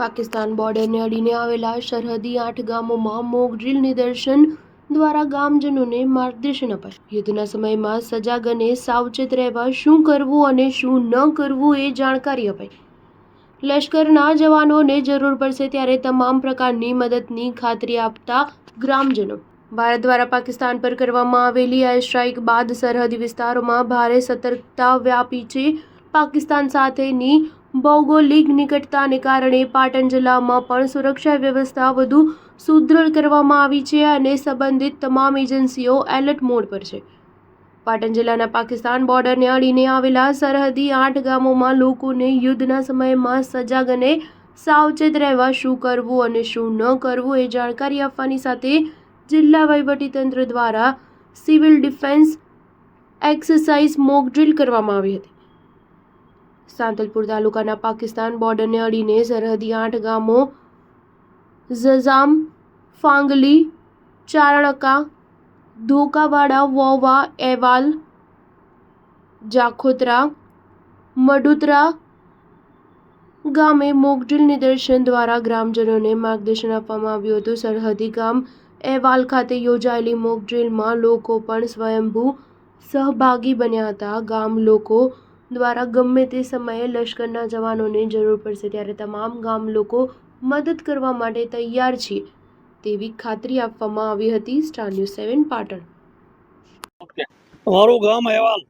પાકિસ્તાન બોર્ડરને અડીને આવેલા સરહદી આઠ ગામોમાં મોક ડ્રીલ નિદર્શન દ્વારા ગામજનોને માર્ગદર્શન અપાય. યુદ્ધના સમયમાં સજાગ અને સાવચેત રહેવા શું કરવું અને શું ન કરવું એ જાણકારી અપાઈ. લશ્કરના જવાનોને જરૂર પડશે ત્યારે તમામ પ્રકારની મદદની ખાતરી આપતા ગ્રામજનો. ભારત દ્વારા પાકિસ્તાન પર કરવામાં આવેલી એર સ્ટ્રાઇક બાદ સરહદી વિસ્તારોમાં ભારે સતર્કતા વ્યાપી છે. પાકિસ્તાન સાથેની ભૌગોલિક નિકટતાને કારણે પાટણ જિલ્લામાં પણ સુરક્ષા વ્યવસ્થા વધુ સુદૃઢ કરવામાં આવી છે અને સંબંધિત તમામ એજન્સીઓ એલર્ટ મોડ પર છે. પાટણ જિલ્લાના પાકિસ્તાન બોર્ડરને અડીને આવેલા સરહદી આઠ ગામોમાં લોકોને યુદ્ધના સમયમાં સજાગ અને સાવચેત રહેવા શું કરવું અને શું ન કરવું એ જાણકારી આપવાની સાથે જિલ્લા વહીવટીતંત્ર દ્વારા સિવિલ ડિફેન્સ એક્સરસાઇઝ મોક કરવામાં આવી હતી. સાંતલપુર તાલુકાના પાકિસ્તાન બોર્ડરને અડીને સરહદી આઠ ગામો, ઝઝામ, ફાંગલી, ચારણકા, ધોકાવાડા, વોવા, એવાલ, જાખોત્રા, મડુતરા ગામે મોકડ્રીલ નિદર્શન દ્વારા ગ્રામજનોને માર્ગદર્શન આપવામાં આવ્યું હતું. સરહદી ગામ અહેવાલ ખાતે યોજાયેલી મોકડ્રીલમાં લોકો પણ સ્વયંભૂ સહભાગી બન્યા હતા. ગામ લોકો દ્વારા ગમે તે સમયે લશ્કરના જવાનોને જરૂર પડશે ત્યારે તમામ ગામ લોકો મદદ કરવા માટે તૈયાર છીએ તેવી ખાતરી આપવામાં આવી હતી સ્ટાર ન્યૂઝ સેવન પાટણ. અમારું ગામ અહેવાલ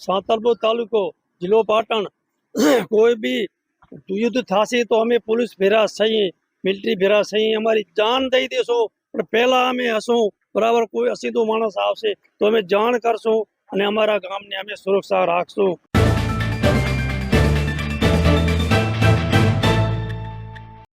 સાંતલપુર તાલુકો, જિલ્લો પાટણ. કોઈ બી યુદ્ધ થશે તો અમે પોલીસ ભેરા છીએ મિલિટરી ભેરા છીએ અમારી જાન દઈ દેશો. પણ પહેલા અમે હશું, બરાબર કોઈ અસીધો માણસ આવશે તો અમે જાણ કરશું અને અમારા ગામને અમે સુરક્ષા રાખશું.